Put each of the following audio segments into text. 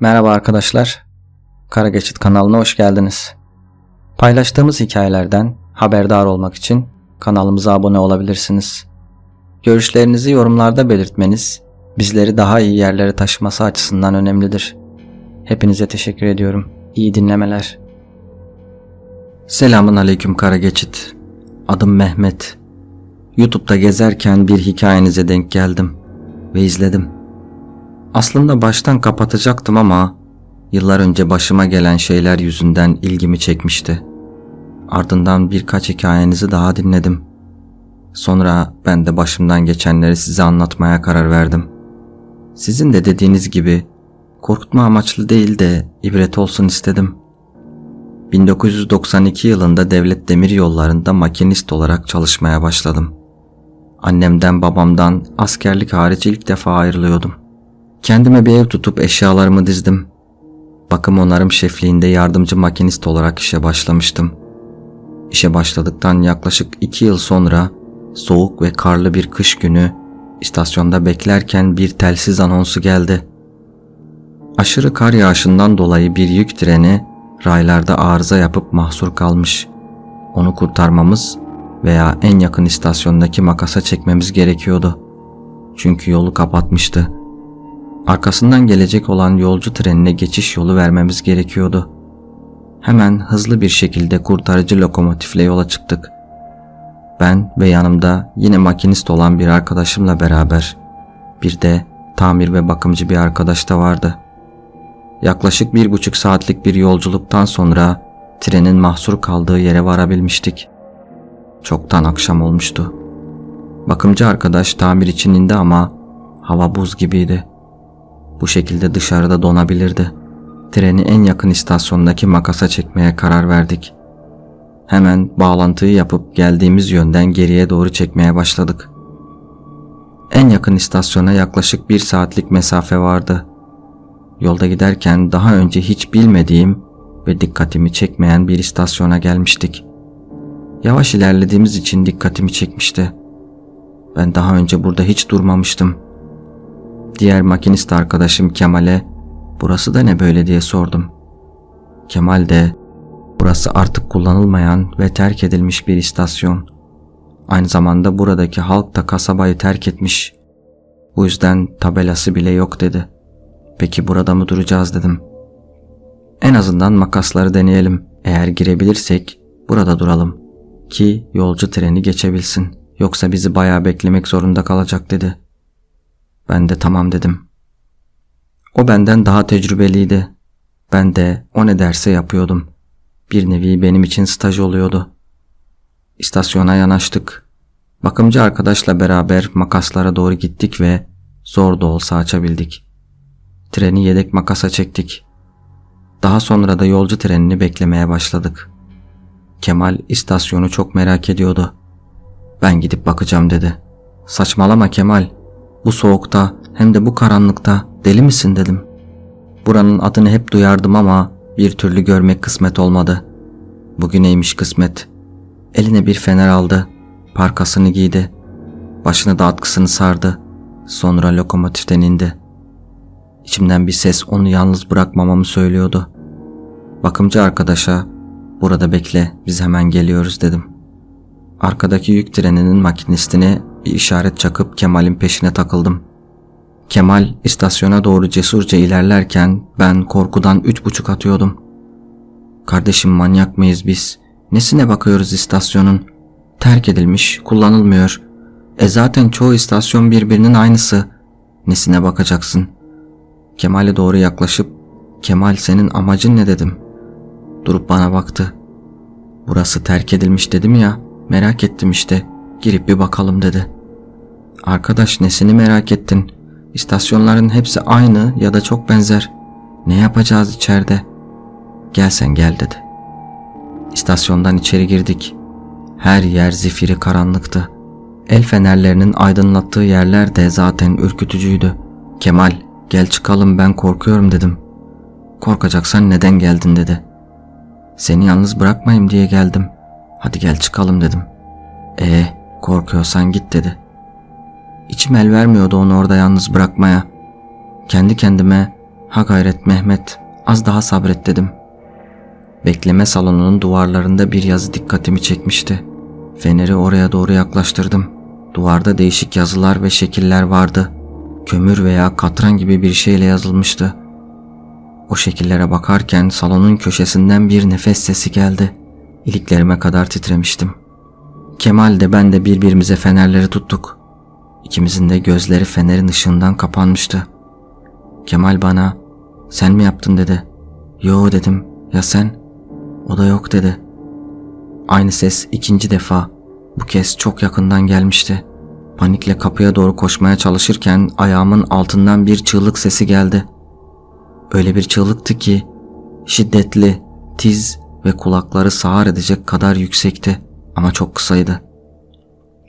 Merhaba arkadaşlar. Kara Geçit kanalına hoş geldiniz. Paylaştığımız hikayelerden haberdar olmak için kanalımıza abone olabilirsiniz. Görüşlerinizi yorumlarda belirtmeniz bizleri daha iyi yerlere taşıması açısından önemlidir. Hepinize teşekkür ediyorum. İyi dinlemeler. Selamun aleyküm Kara Geçit. Adım Mehmet. YouTube'da gezerken bir hikayenize denk geldim ve izledim. Aslında baştan kapatacaktım ama yıllar önce başıma gelen şeyler yüzünden ilgimi çekmişti. Ardından birkaç hikayenizi daha dinledim. Sonra ben de başımdan geçenleri size anlatmaya karar verdim. Sizin de dediğiniz gibi korkutma amaçlı değil de ibret olsun istedim. 1992 yılında devlet demir yollarında makinist olarak çalışmaya başladım. Annemden babamdan askerlik hariç ilk defa ayrılıyordum. Kendime bir ev tutup eşyalarımı dizdim. Bakım onarım şefliğinde yardımcı makinist olarak işe başlamıştım. İşe başladıktan yaklaşık iki yıl sonra soğuk ve karlı bir kış günü istasyonda beklerken bir telsiz anonsu geldi. Aşırı kar yağışından dolayı bir yük treni raylarda arıza yapıp mahsur kalmış. Onu kurtarmamız veya en yakın istasyondaki makasa çekmemiz gerekiyordu. Çünkü yolu kapatmıştı. Arkasından gelecek olan yolcu trenine geçiş yolu vermemiz gerekiyordu. Hemen hızlı bir şekilde kurtarıcı lokomotifle yola çıktık. Ben ve yanımda yine makinist olan bir arkadaşımla beraber bir de tamir ve bakımcı bir arkadaş da vardı. Yaklaşık bir buçuk saatlik bir yolculuktan sonra trenin mahsur kaldığı yere varabilmiştik. Çoktan akşam olmuştu. Bakımcı arkadaş tamir için indi ama hava buz gibiydi. Bu şekilde dışarıda donabilirdi. Treni en yakın istasyondaki makasa çekmeye karar verdik. Hemen bağlantıyı yapıp geldiğimiz yönden geriye doğru çekmeye başladık. En yakın istasyona yaklaşık bir saatlik mesafe vardı. Yolda giderken daha önce hiç bilmediğim ve dikkatimi çekmeyen bir istasyona gelmiştik. Yavaş ilerlediğimiz için dikkatimi çekmişti. Ben daha önce burada hiç durmamıştım. Diğer makinist arkadaşım Kemal'e burası da ne böyle diye sordum. Kemal de burası artık kullanılmayan ve terk edilmiş bir istasyon. Aynı zamanda buradaki halk da kasabayı terk etmiş. Bu yüzden tabelası bile yok dedi. Peki burada mı duracağız dedim. En azından makasları deneyelim. Eğer girebilirsek burada duralım ki yolcu treni geçebilsin. Yoksa bizi bayağı beklemek zorunda kalacak dedi. Ben de tamam dedim. O benden daha tecrübeliydi. Ben de o ne derse yapıyordum. Bir nevi benim için staj oluyordu. İstasyona yanaştık. Bakımcı arkadaşla beraber makaslara doğru gittik ve zor da olsa açabildik. Treni yedek makasa çektik. Daha sonra da yolcu trenini beklemeye başladık. Kemal istasyonu çok merak ediyordu. Ben gidip bakacağım dedi. Saçmalama Kemal. Bu soğukta hem de bu karanlıkta deli misin dedim. Buranın adını hep duyardım ama bir türlü görmek kısmet olmadı. Bugüneymiş kısmet. Eline bir fener aldı. Parkasını giydi. Başına da atkısını sardı. Sonra lokomotiften indi. İçimden bir ses onu yalnız bırakmamamı söylüyordu. Bakımcı arkadaşa burada bekle biz hemen geliyoruz dedim. Arkadaki yük treninin makinistine bir işaret çakıp Kemal'in peşine takıldım. Kemal istasyona doğru cesurca ilerlerken ben korkudan üç buçuk atıyordum. Kardeşim manyak mıyız biz? Nesine bakıyoruz istasyonun? Terk edilmiş, kullanılmıyor. E zaten çoğu istasyon birbirinin aynısı. Nesine bakacaksın? Kemal'e doğru yaklaşıp Kemal senin amacın ne dedim. Durup bana baktı. Burası terk edilmiş dedim ya. Merak ettim işte. Girip bir bakalım dedi. Arkadaş nesini merak ettin? İstasyonların hepsi aynı ya da çok benzer. Ne yapacağız içeride? Gel sen gel dedi. İstasyondan içeri girdik. Her yer zifiri karanlıktı. El fenerlerinin aydınlattığı yerler de zaten ürkütücüydü. Kemal gel çıkalım ben korkuyorum dedim. Korkacaksan neden geldin dedi. Seni yalnız bırakmayayım diye geldim. Hadi gel çıkalım dedim. Ee korkuyorsan git dedi. İçim el vermiyordu onu orada yalnız bırakmaya. Kendi kendime Ha gayret Mehmet, az daha sabret dedim. Bekleme salonunun duvarlarında bir yazı dikkatimi çekmişti. Feneri oraya doğru yaklaştırdım. Duvarda değişik yazılar ve şekiller vardı. Kömür veya katran gibi bir şeyle yazılmıştı. O şekillere bakarken salonun köşesinden bir nefes sesi geldi. İliklerime kadar titremiştim. Kemal de ben de birbirimize fenerleri tuttuk. İkimizin de gözleri fenerin ışığından kapanmıştı. Kemal bana sen mi yaptın dedi. Yo dedim ya sen? O da yok dedi. Aynı ses ikinci defa bu kez çok yakından gelmişti. Panikle kapıya doğru koşmaya çalışırken ayağımın altından bir çığlık sesi geldi. Öyle bir çığlıktı ki şiddetli, tiz ve kulakları sağır edecek kadar yüksekti ama çok kısaydı.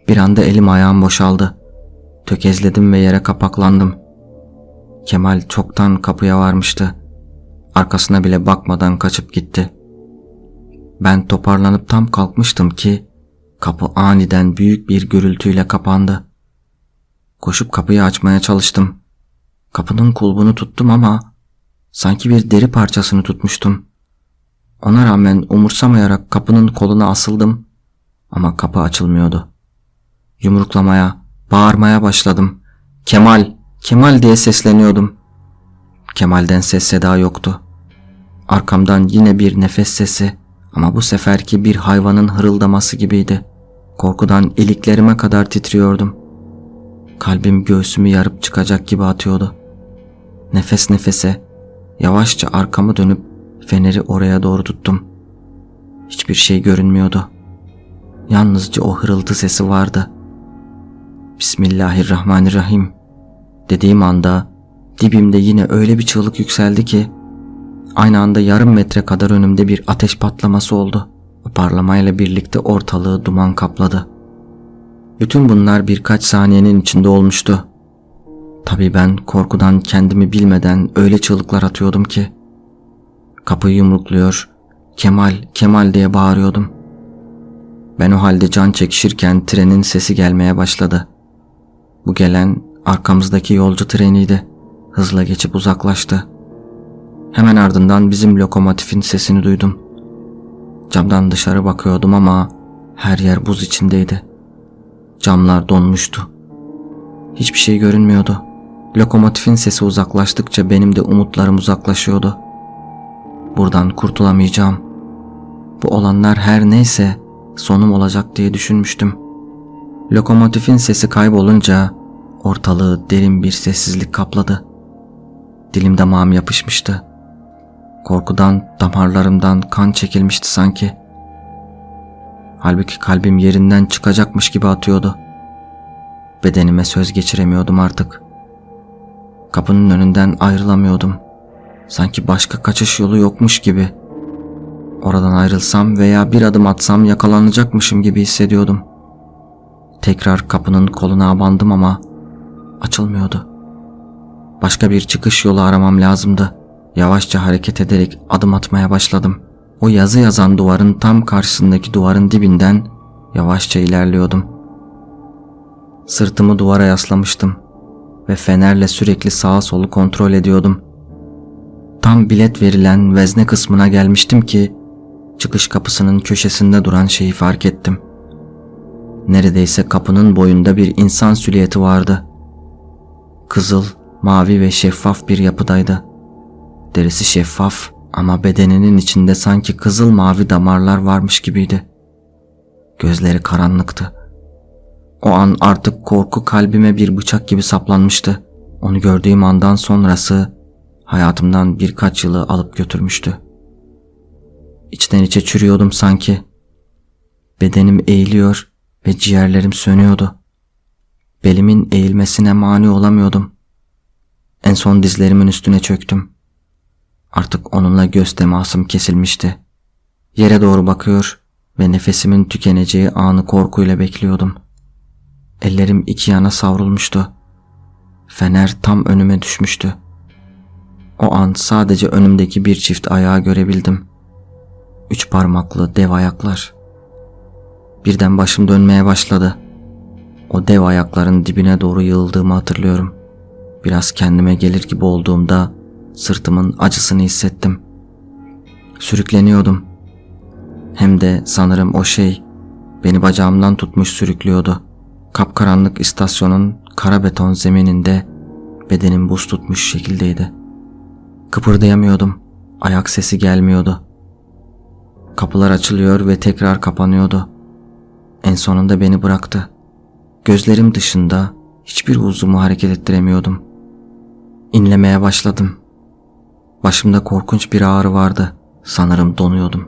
Bir anda elim ayağım boşaldı. Tökezledim ve yere kapaklandım. Kemal çoktan kapıya varmıştı. Arkasına bile bakmadan kaçıp gitti. Ben toparlanıp tam kalkmıştım ki kapı aniden büyük bir gürültüyle kapandı. Koşup kapıyı açmaya çalıştım. Kapının kulbunu tuttum ama sanki bir deri parçasını tutmuştum. Ona rağmen umursamayarak kapının koluna asıldım ama kapı açılmıyordu. Yumruklamaya, bağırmaya başladım. Kemal, Kemal diye sesleniyordum. Kemal'den ses seda yoktu. Arkamdan yine bir nefes sesi ama bu seferki bir hayvanın hırıldaması gibiydi. Korkudan iliklerime kadar titriyordum. Kalbim göğsümü yarıp çıkacak gibi atıyordu. Nefes nefese yavaşça arkamı dönüp feneri oraya doğru tuttum. Hiçbir şey görünmüyordu. Yalnızca o hırıltı sesi vardı. Bismillahirrahmanirrahim dediğim anda dibimde yine öyle bir çığlık yükseldi ki aynı anda yarım metre kadar önümde bir ateş patlaması oldu. O parlamayla birlikte ortalığı duman kapladı. Bütün bunlar birkaç saniyenin içinde olmuştu. Tabii ben korkudan kendimi bilmeden öyle çığlıklar atıyordum ki. Kapıyı yumrukluyor, Kemal, Kemal diye bağırıyordum. Ben o halde can çekişirken trenin sesi gelmeye başladı. Bu gelen arkamızdaki yolcu treniydi. Hızla geçip uzaklaştı. Hemen ardından bizim lokomotifin sesini duydum. Camdan dışarı bakıyordum ama her yer buz içindeydi. Camlar donmuştu. Hiçbir şey görünmüyordu. Lokomotifin sesi uzaklaştıkça benim de umutlarım uzaklaşıyordu. Buradan kurtulamayacağım. Bu olanlar her neyse sonum olacak diye düşünmüştüm. Lokomotifin sesi kaybolunca ortalığı derin bir sessizlik kapladı. Dilim damağım yapışmıştı. Korkudan damarlarımdan kan çekilmişti sanki. Halbuki kalbim yerinden çıkacakmış gibi atıyordu. Bedenime söz geçiremiyordum artık. Kapının önünden ayrılamıyordum. Sanki başka kaçış yolu yokmuş gibi. Oradan ayrılsam veya bir adım atsam yakalanacakmışım gibi hissediyordum. Tekrar kapının koluna abandım ama açılmıyordu. Başka bir çıkış yolu aramam lazımdı. Yavaşça hareket ederek adım atmaya başladım. O yazı yazan duvarın tam karşısındaki duvarın dibinden yavaşça ilerliyordum. Sırtımı duvara yaslamıştım ve fenerle sürekli sağa solu kontrol ediyordum. Tam bilet verilen vezne kısmına gelmiştim ki çıkış kapısının köşesinde duran şeyi fark ettim. Neredeyse kapının boyunda bir insan silüeti vardı. Kızıl, mavi ve şeffaf bir yapıdaydı. Derisi şeffaf ama bedeninin içinde sanki kızıl mavi damarlar varmış gibiydi. Gözleri karanlıktı. O an artık korku kalbime bir bıçak gibi saplanmıştı. Onu gördüğüm andan sonrası hayatımdan birkaç yılı alıp götürmüştü. İçten içe çürüyordum sanki. Bedenim eğiliyor ve ciğerlerim sönüyordu. Belimin eğilmesine mani olamıyordum. En son dizlerimin üstüne çöktüm. Artık onunla göz temasım kesilmişti. Yere doğru bakıyor ve nefesimin tükeneceği anı korkuyla bekliyordum. Ellerim iki yana savrulmuştu. Fener tam önüme düşmüştü. O an sadece önümdeki bir çift ayağı görebildim. Üç parmaklı dev ayaklar. Birden başım dönmeye başladı. O dev ayakların dibine doğru yığıldığımı hatırlıyorum. Biraz kendime gelir gibi olduğumda Sırtımın acısını hissettim. Sürükleniyordum. Hem de sanırım o şey beni bacağımdan tutmuş sürüklüyordu. Kapkaranlık istasyonun kara beton zemininde bedenim buz tutmuş şekildeydi. Kıpırdayamıyordum. Ayak sesi gelmiyordu. Kapılar açılıyor ve tekrar kapanıyordu. En sonunda beni bıraktı. Gözlerim dışında hiçbir uzumu hareket ettiremiyordum. İnlemeye başladım. Başımda korkunç bir ağrı vardı. Sanırım donuyordum.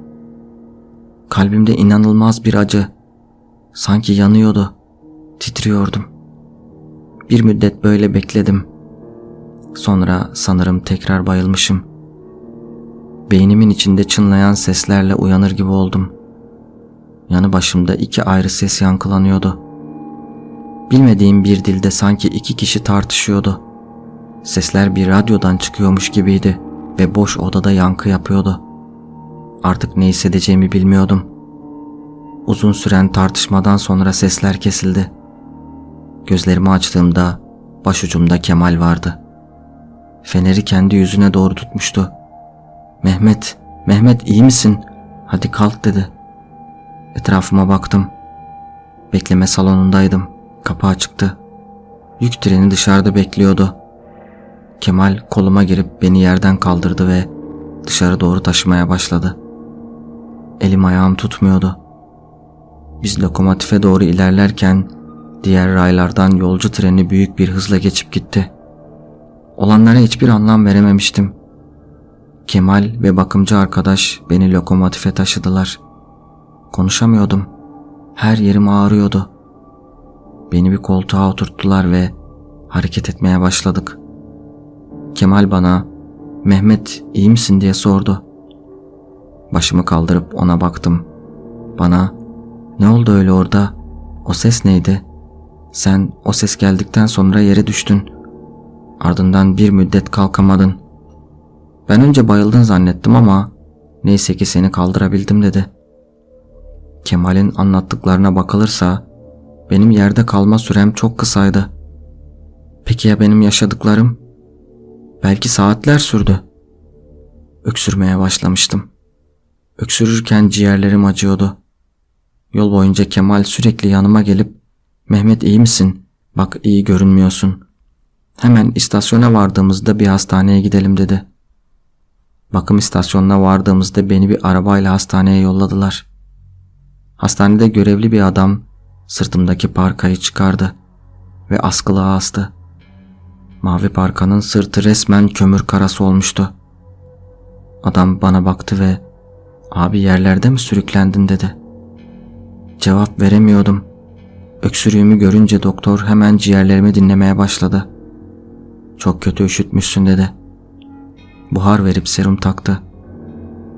Kalbimde inanılmaz bir acı. Sanki yanıyordu. Titriyordum. Bir müddet böyle bekledim. Sonra sanırım tekrar bayılmışım. Beynimin içinde çınlayan seslerle uyanır gibi oldum. Yanı başımda iki ayrı ses yankılanıyordu. Bilmediğim bir dilde sanki iki kişi tartışıyordu. Sesler bir radyodan çıkıyormuş gibiydi ve boş odada yankı yapıyordu. Artık ne hissedeceğimi bilmiyordum. Uzun süren tartışmadan sonra sesler kesildi. Gözlerimi açtığımda başucumda Kemal vardı. Feneri kendi yüzüne doğru tutmuştu. Mehmet, Mehmet iyi misin? Hadi kalk dedi. Etrafıma baktım. Bekleme salonundaydım. Kapı açıktı. Yük treni dışarıda bekliyordu. Kemal koluma girip beni yerden kaldırdı ve dışarı doğru taşımaya başladı. Elim ayağım tutmuyordu. Biz lokomotife doğru ilerlerken diğer raylardan yolcu treni büyük bir hızla geçip gitti. Olanlara hiçbir anlam verememiştim. Kemal ve bakımcı arkadaş beni lokomotife taşıdılar. Konuşamıyordum. Her yerim ağrıyordu. Beni bir koltuğa oturttular ve hareket etmeye başladık. Kemal bana Mehmet iyi misin diye sordu. Başımı kaldırıp ona baktım. Bana ne oldu öyle orada? O ses neydi? Sen o ses geldikten sonra yere düştün. Ardından bir müddet kalkamadın. Ben önce bayıldın zannettim ama neyse ki seni kaldırabildim dedi. Kemal'in anlattıklarına bakılırsa benim yerde kalma sürem çok kısaydı. Peki ya benim yaşadıklarım? Belki saatler sürdü. Öksürmeye başlamıştım. Öksürürken ciğerlerim acıyordu. Yol boyunca Kemal sürekli yanıma gelip Mehmet iyi misin? Bak iyi görünmüyorsun. Hemen istasyona vardığımızda bir hastaneye gidelim dedi. Bakım istasyonuna vardığımızda beni bir arabayla hastaneye yolladılar. Hastanede görevli bir adam sırtımdaki parkayı çıkardı ve askılığa astı. Mavi parkanın sırtı resmen kömür karası olmuştu. Adam bana baktı ve abi yerlerde mi sürüklendin dedi. Cevap veremiyordum. Öksürüğümü görünce doktor hemen ciğerlerimi dinlemeye başladı. Çok kötü üşütmüşsün dedi. Buhar verip serum taktı.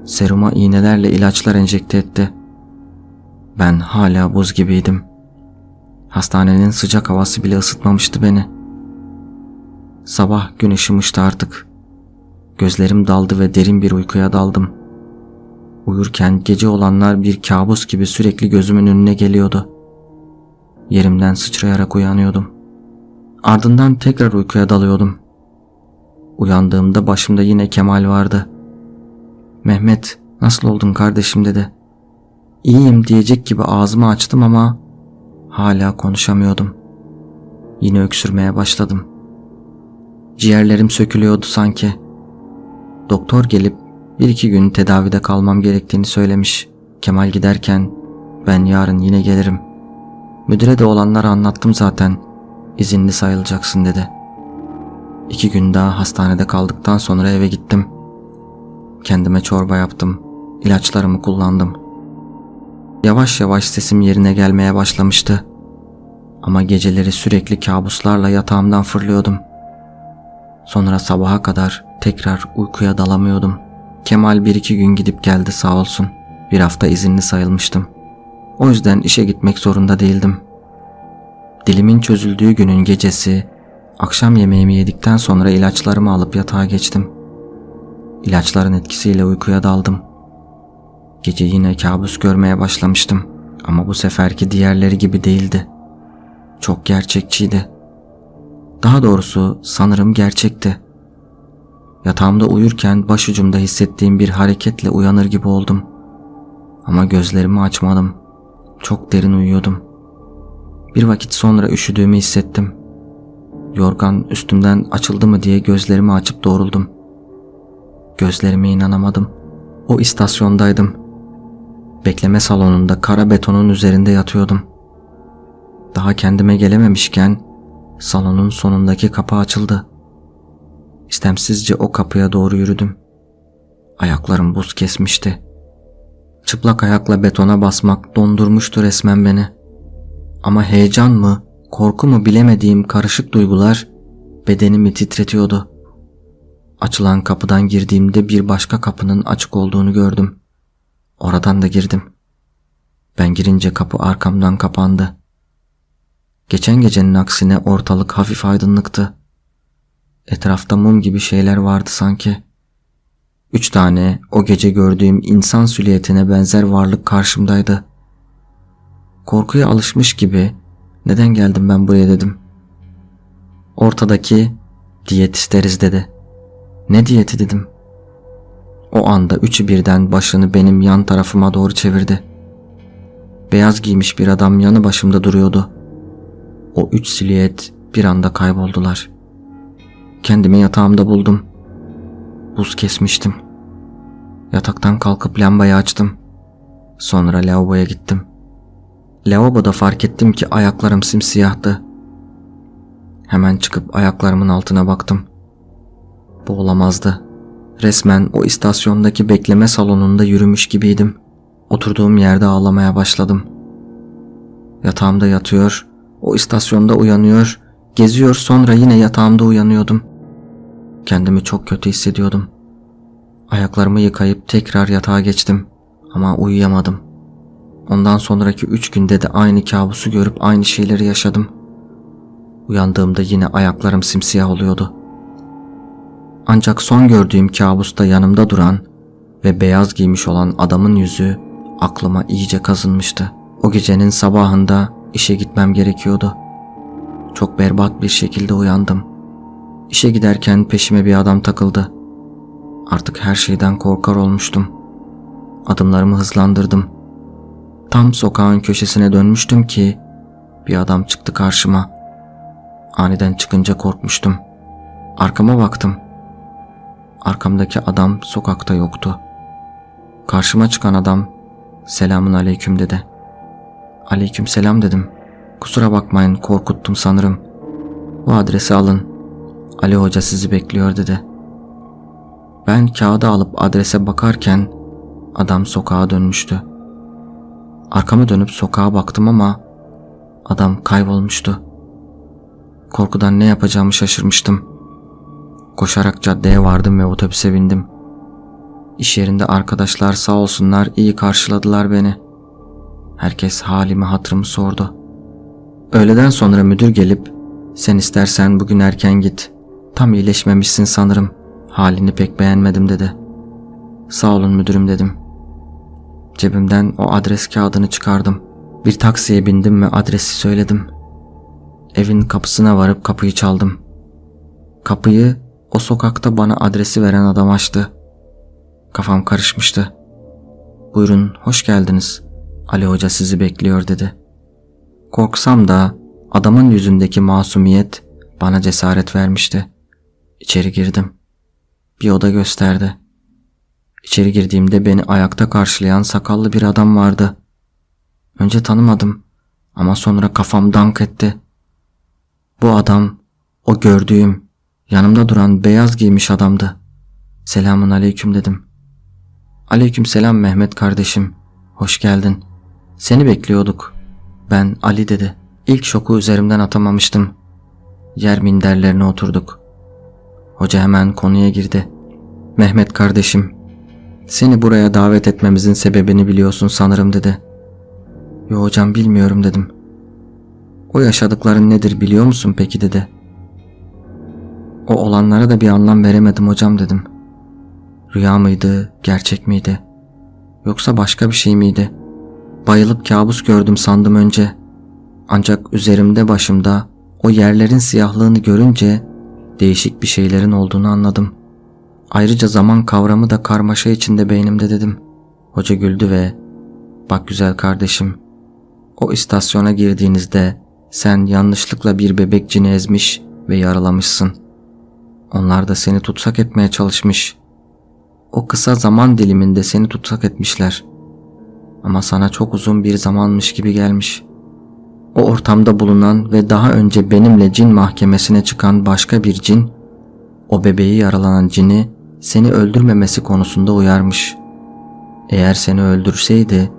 Seruma iğnelerle ilaçlar enjekte etti. Ben hala buz gibiydim. Hastanenin sıcak havası bile ısıtmamıştı beni. Sabah gün ışımıştı artık. Gözlerim daldı ve derin bir uykuya daldım. Uyurken gece olanlar bir kabus gibi sürekli gözümün önüne geliyordu. Yerimden sıçrayarak uyanıyordum. Ardından tekrar uykuya dalıyordum. Uyandığımda başımda yine Kemal vardı. Mehmet nasıl oldun kardeşim dedi. İyiyim diyecek gibi ağzımı açtım ama hala konuşamıyordum. Yine öksürmeye başladım. Ciğerlerim sökülüyordu sanki. Doktor gelip bir iki gün tedavide kalmam gerektiğini söylemiş. Kemal giderken ben yarın yine gelirim. Müdüre de olanları anlattım zaten. İzinli sayılacaksın dedi. İki gün daha hastanede kaldıktan sonra eve gittim. Kendime çorba yaptım. İlaçlarımı kullandım. Yavaş yavaş sesim yerine gelmeye başlamıştı. Ama geceleri sürekli kabuslarla yatağımdan fırlıyordum. Sonra sabaha kadar tekrar uykuya dalamıyordum. Kemal bir iki gün gidip geldi sağ olsun. Bir hafta izinli sayılmıştım. O yüzden işe gitmek zorunda değildim. Dilimin çözüldüğü günün gecesi, akşam yemeğimi yedikten sonra ilaçlarımı alıp yatağa geçtim. İlaçların etkisiyle uykuya daldım. Gece yine kabus görmeye başlamıştım ama bu seferki diğerleri gibi değildi. Çok gerçekçiydi. Daha doğrusu sanırım gerçekti. Yatağımda uyurken başucumda hissettiğim bir hareketle uyanır gibi oldum. Ama gözlerimi açmadım. Çok derin uyuyordum. Bir vakit sonra üşüdüğümü hissettim. Yorgan üstümden açıldı mı diye gözlerimi açıp doğruldum. Gözlerime inanamadım. O istasyondaydım. Bekleme salonunda kara betonun üzerinde yatıyordum. Daha kendime gelememişken salonun sonundaki kapı açıldı. İstemsizce o kapıya doğru yürüdüm. Ayaklarım buz kesmişti. Çıplak ayakla betona basmak dondurmuştu resmen beni. Ama heyecan mı, korku mu bilemediğim karışık duygular bedenimi titretiyordu. Açılan kapıdan girdiğimde bir başka kapının açık olduğunu gördüm. Oradan da girdim. Ben girince kapı arkamdan kapandı. Geçen gecenin aksine ortalık hafif aydınlıktı. Etrafta mum gibi şeyler vardı sanki. Üç tane o gece gördüğüm insan silüetine benzer varlık karşımdaydı. Korkuya alışmış gibi neden geldim ben buraya dedim. Ortadaki diyet isteriz dedi. Ne diyeti dedim. O anda üçü birden başını benim yan tarafıma doğru çevirdi. Beyaz giymiş bir adam yanı başımda duruyordu. O üç silüet bir anda kayboldular. Kendimi yatağımda buldum. Buz kesmiştim. Yataktan kalkıp lambayı açtım. Sonra lavaboya gittim. Lavaboda fark ettim ki ayaklarım simsiyahtı. Hemen çıkıp ayaklarımın altına baktım. Bu olamazdı. Resmen o istasyondaki bekleme salonunda yürümüş gibiydim. Oturduğum yerde ağlamaya başladım. Yatağımda yatıyor, o istasyonda uyanıyor, geziyor sonra yine yatağımda uyanıyordum. Kendimi çok kötü hissediyordum. Ayaklarımı yıkayıp tekrar yatağa geçtim ama uyuyamadım. Ondan sonraki üç günde de aynı kabusu görüp aynı şeyleri yaşadım. Uyandığımda yine ayaklarım simsiyah oluyordu. Ancak son gördüğüm kabusta yanımda duran ve beyaz giymiş olan adamın yüzü aklıma iyice kazınmıştı. O gecenin sabahında işe gitmem gerekiyordu. Çok berbat bir şekilde uyandım. İşe giderken peşime bir adam takıldı. Artık her şeyden korkar olmuştum. Adımlarımı hızlandırdım. Tam sokağın köşesine dönmüştüm ki bir adam çıktı karşıma. Aniden çıkınca korkmuştum. Arkama baktım. Arkamdaki adam sokakta yoktu. Karşıma çıkan adam selamun aleyküm dedi. Aleyküm selam dedim. Kusura bakmayın korkuttum sanırım. Bu adresi alın. Ali Hoca sizi bekliyor dedi. Ben kağıdı alıp adrese bakarken adam sokağa dönmüştü. Arkamı dönüp sokağa baktım ama adam kaybolmuştu. Korkudan ne yapacağımı şaşırmıştım. Koşarak caddeye vardım ve otobüse bindim. İş yerinde arkadaşlar sağ olsunlar iyi karşıladılar beni. Herkes halimi hatırımı sordu. Öğleden sonra müdür gelip sen istersen bugün erken git. Tam iyileşmemişsin sanırım. Halini pek beğenmedim dedi. Sağ olun müdürüm dedim. Cebimden o adres kağıdını çıkardım. Bir taksiye bindim ve adresi söyledim. Evin kapısına varıp kapıyı çaldım. Kapıyı o sokakta bana adresi veren adam açtı. Kafam karışmıştı. Buyurun, hoş geldiniz. Ali Hoca sizi bekliyor dedi. Korksam da adamın yüzündeki masumiyet bana cesaret vermişti. İçeri girdim. Bir oda gösterdi. İçeri girdiğimde beni ayakta karşılayan sakallı bir adam vardı. Önce tanımadım ama sonra kafam dank etti. Bu adam o gördüğüm yanımda duran beyaz giymiş adamdı. Selamun aleyküm dedim. Aleyküm selam Mehmet kardeşim. Hoş geldin. Seni bekliyorduk. Ben Ali dedi. İlk şoku üzerimden atamamıştım. Yer minderlerine oturduk. Hoca hemen konuya girdi. Mehmet kardeşim, seni buraya davet etmemizin sebebini biliyorsun sanırım dedi. Yo hocam bilmiyorum dedim. O yaşadıkların nedir biliyor musun peki dedi. O olanlara da bir anlam veremedim hocam dedim. Rüya mıydı, gerçek miydi? Yoksa başka bir şey miydi? Bayılıp kabus gördüm sandım önce. Ancak üzerimde başımda o yerlerin siyahlığını görünce değişik bir şeylerin olduğunu anladım. Ayrıca zaman kavramı da karmaşa içinde beynimde dedim. Hoca güldü ve bak güzel kardeşim o istasyona girdiğinizde sen yanlışlıkla bir bebek cini ezmiş ve yaralamışsın. Onlar da seni tutsak etmeye çalışmış. O kısa zaman diliminde seni tutsak etmişler. Ama sana çok uzun bir zamanmış gibi gelmiş. O ortamda bulunan ve daha önce benimle cin mahkemesine çıkan başka bir cin, o bebeği yaralanan cini seni öldürmemesi konusunda uyarmış. Eğer seni öldürseydi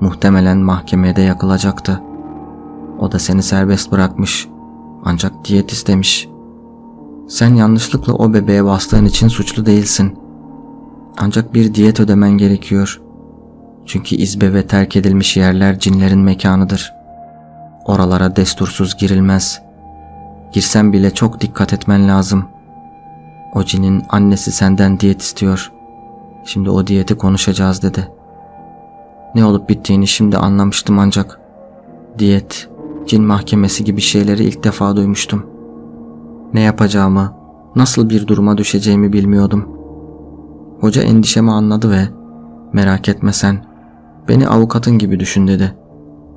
muhtemelen mahkemede yakılacaktı. O da seni serbest bırakmış. Ancak diyet istemiş. Sen yanlışlıkla o bebeğe bastığın için suçlu değilsin. Ancak bir diyet ödemen gerekiyor. Çünkü izbe ve terk edilmiş yerler cinlerin mekanıdır. Oralara destursuz girilmez. Girsen bile çok dikkat etmen lazım. O cinin annesi senden diyet istiyor. Şimdi o diyeti konuşacağız dedi. Ne olup bittiğini şimdi anlamıştım ancak. Diyet, cin mahkemesi gibi şeyleri ilk defa duymuştum. Ne yapacağımı, nasıl bir duruma düşeceğimi bilmiyordum. Hoca endişemi anladı ve merak etme sen, beni avukatın gibi düşün dedi.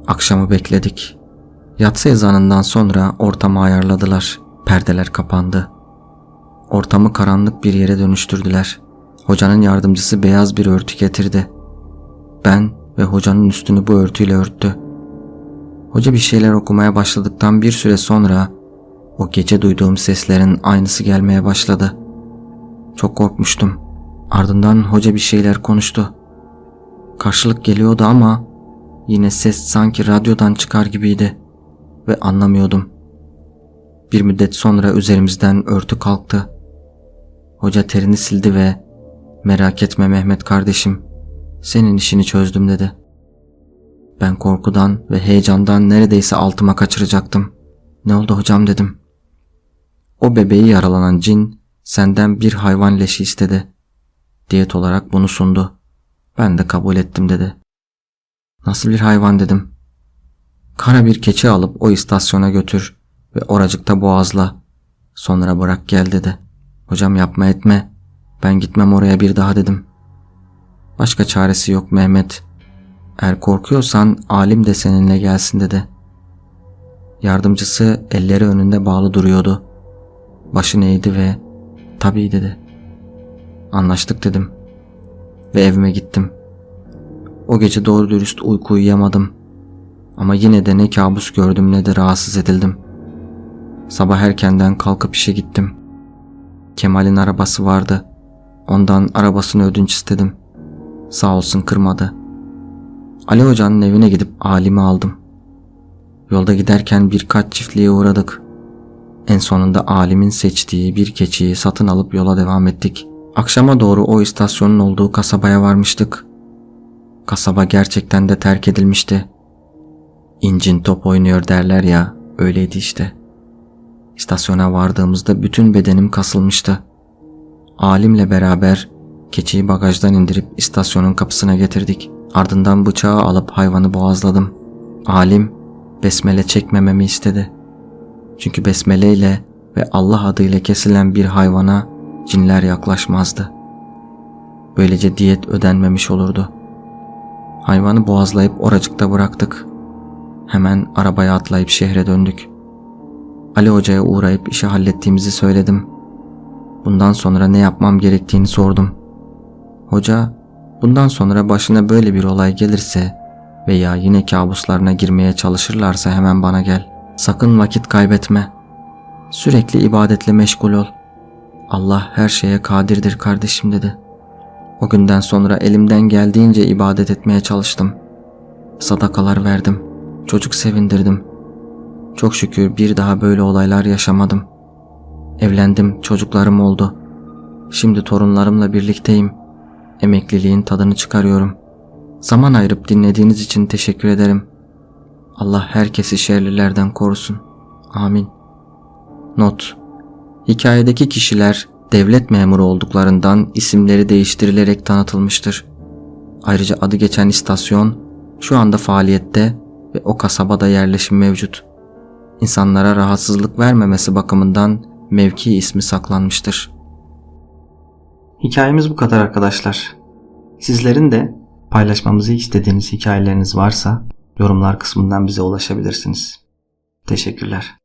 Akşamı bekledik. Yatsı ezanından sonra ortamı ayarladılar. Perdeler kapandı. Ortamı karanlık bir yere dönüştürdüler. Hocanın yardımcısı beyaz bir örtü getirdi. Ben ve hocanın üstünü bu örtüyle örttü. Hoca bir şeyler okumaya başladıktan bir süre sonra o gece duyduğum seslerin aynısı gelmeye başladı. Çok korkmuştum. Ardından hoca bir şeyler konuştu. Karşılık geliyordu ama yine ses sanki radyodan çıkar gibiydi ve anlamıyordum. Bir müddet sonra üzerimizden örtü kalktı. Hoca terini sildi ve merak etme Mehmet kardeşim senin işini çözdüm dedi. Ben korkudan ve heyecandan neredeyse altıma kaçıracaktım. Ne oldu hocam dedim. O bebeği yaralanan cin senden bir hayvan leşi istedi. Diyet olarak bunu sundu. Ben de kabul ettim dedi. Nasıl bir hayvan dedim. Kara bir keçi alıp o istasyona götür ve oracıkta boğazla. Sonra bırak gel dedi. Hocam yapma etme. Ben gitmem oraya bir daha dedim. Başka çaresi yok Mehmet. Eğer korkuyorsan alim de seninle gelsin dedi. Yardımcısı elleri önünde bağlı duruyordu. Başını eğdi ve tabii dedi. Anlaştık dedim. Ve evime gittim. O gece doğru dürüst uyku uyuyamadım. Ama yine de ne kabus gördüm ne de rahatsız edildim. Sabah erkenden kalkıp işe gittim. Kemal'in arabası vardı. Ondan arabasını ödünç istedim. Sağ olsun kırmadı. Ali Hoca'nın evine gidip alimi aldım. Yolda giderken birkaç çiftliğe uğradık. En sonunda alimin seçtiği bir keçiyi satın alıp yola devam ettik. Akşama doğru o istasyonun olduğu kasabaya varmıştık. Kasaba gerçekten de terk edilmişti. İncin top oynuyor derler ya, öyleydi işte. İstasyona vardığımızda bütün bedenim kasılmıştı. Alimle beraber keçiyi bagajdan indirip istasyonun kapısına getirdik. Ardından bıçağı alıp hayvanı boğazladım. Alim besmele çekmememi istedi. Çünkü besmele ile ve Allah adıyla kesilen bir hayvana cinler yaklaşmazdı. Böylece diyet ödenmemiş olurdu. Hayvanı boğazlayıp oracıkta bıraktık. Hemen arabaya atlayıp şehre döndük. Ali Hoca'ya uğrayıp işi hallettiğimizi söyledim. Bundan sonra ne yapmam gerektiğini sordum. Hoca, bundan sonra başına böyle bir olay gelirse veya yine kabuslarına girmeye çalışırlarsa hemen bana gel. Sakın vakit kaybetme. Sürekli ibadetle meşgul ol. Allah her şeye kadirdir kardeşim dedi. O günden sonra elimden geldiğince ibadet etmeye çalıştım. Sadakalar verdim. Çocuk sevindirdim. Çok şükür bir daha böyle olaylar yaşamadım. Evlendim, çocuklarım oldu. Şimdi torunlarımla birlikteyim. Emekliliğin tadını çıkarıyorum. Zaman ayırıp dinlediğiniz için teşekkür ederim. Allah herkesi şerlilerden korusun. Amin. Not Hikayedeki kişiler devlet memuru olduklarından isimleri değiştirilerek tanıtılmıştır. Ayrıca adı geçen istasyon şu anda faaliyette ve o kasabada yerleşim mevcut. İnsanlara rahatsızlık vermemesi bakımından mevki ismi saklanmıştır. Hikayemiz bu kadar arkadaşlar. Sizlerin de paylaşmamızı istediğiniz hikayeleriniz varsa yorumlar kısmından bize ulaşabilirsiniz. Teşekkürler.